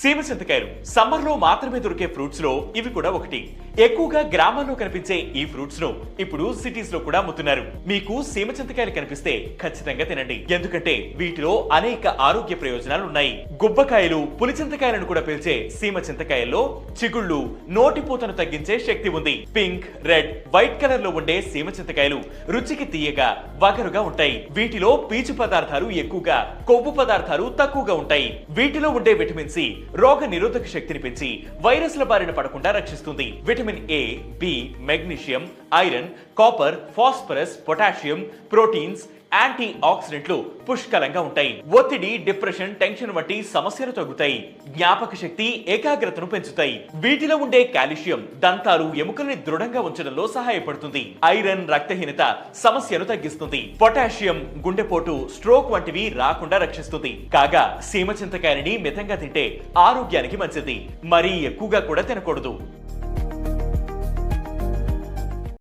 సీమ చింతకాయలు. సమ్మర్లో మాత్రమే దొరికే ఫ్రూట్స్లో ఇవి కూడా ఒకటి. ఎక్కువగా గ్రామాల్లో కనిపించే ఈ ఫ్రూట్స్ను ఇప్పుడు సిటీస్లో కూడా అమ్ముతున్నారు. మీకు సీమ చింతకాయలు కనిపిస్తే ఖచ్చితంగా తినండి. ఎందుకంటే వీటిలో అనేక ఆరోగ్య ప్రయోజనాలు ఉన్నాయి. గుబ్బకాయలు పులి చింతకాయలను కూడా పిలిచే సీమ చింతకాయల్లో చిగుళ్ళు నోటిపూతను తగ్గించే శక్తి ఉంది. పింక్ రెడ్ వైట్ కలర్లో ఉండే సీమ చింతకాయలు రుచికి తీయగా వగరుగా ఉంటాయి. వీటిలో పీచు పదార్థాలు ఎక్కువగా కొవ్వు పదార్థాలు తక్కువగా ఉంటాయి. వీటిలో ఉండే విటమిన్ సి రోగ నిరోధక శక్తిని పెంచి వైరస్ల బారిన పడకుండా రక్షిస్తుంది. Vitamin A B magnesium iron copper phosphorus potassium proteins anti ఆక్సిడెంట్లు పుష్కలంగా ఉంటాయి. ఒత్తిడి డిప్రెషన్ టెన్షన్ వంటి సమస్యలు తగ్గుతాయి జ్ఞాపక శక్తి ఏకాగ్రతను పెంచుతాయి. వీటిలో ఉండే కాల్షియం దంతాలు ఎముకల్ని దృఢంగా ఉంచడంలో సహాయపడుతుంది. ఐరన్ రక్తహీనత సమస్యను తగ్గిస్తుంది. పొటాషియం గుండెపోటు స్ట్రోక్ వంటివి రాకుండా రక్షిస్తుంది. కాగా సీమ చింతకాయని మితంగా తింటే ఆరోగ్యానికి మంచిది. మరీ ఎక్కువగా కూడా తినకూడదు.